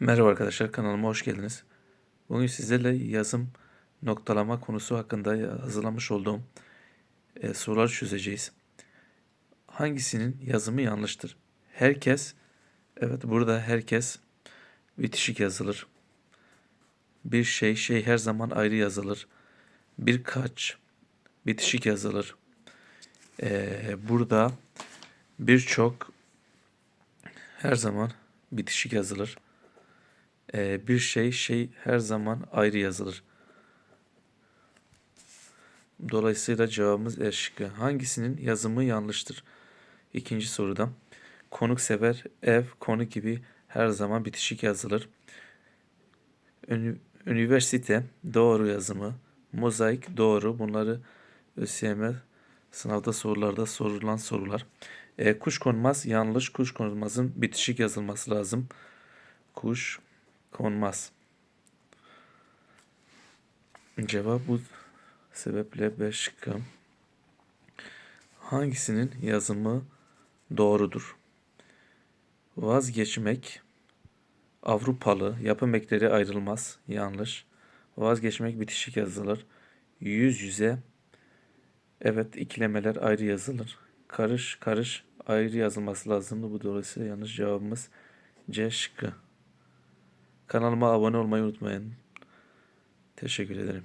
Merhaba arkadaşlar kanalıma hoş geldiniz. Bugün sizlerle yazım noktalama konusu hakkında hazırlamış olduğum e, sorular çözeceğiz. Hangisinin yazımı yanlıştır? Herkes, evet burada herkes bitişik yazılır. Bir şey, şey her zaman ayrı yazılır. Birkaç bitişik yazılır. E, burada birçok her zaman bitişik yazılır. Ee, bir şey şey her zaman ayrı yazılır. Dolayısıyla cevabımız E şıkkı. Hangisinin yazımı yanlıştır? İkinci soruda. Konuksever ev, konuk gibi her zaman bitişik yazılır. Üniversite doğru yazımı. Mozaik doğru. Bunları ÖSYM sınavda sorularda sorulan sorular. E, kuş konmaz yanlış. Kuş konmazın bitişik yazılması lazım. Kuş konmaz. Cevap bu sebeple B şıkkı. Hangisinin yazımı doğrudur? Vazgeçmek Avrupalı yapım ekleri ayrılmaz. Yanlış. Vazgeçmek bitişik yazılır. Yüz yüze evet ikilemeler ayrı yazılır. Karış karış ayrı yazılması lazımdı. Bu dolayısıyla yanlış cevabımız C şıkkı. Kanalıma abone olmayı unutmayın. Teşekkür ederim.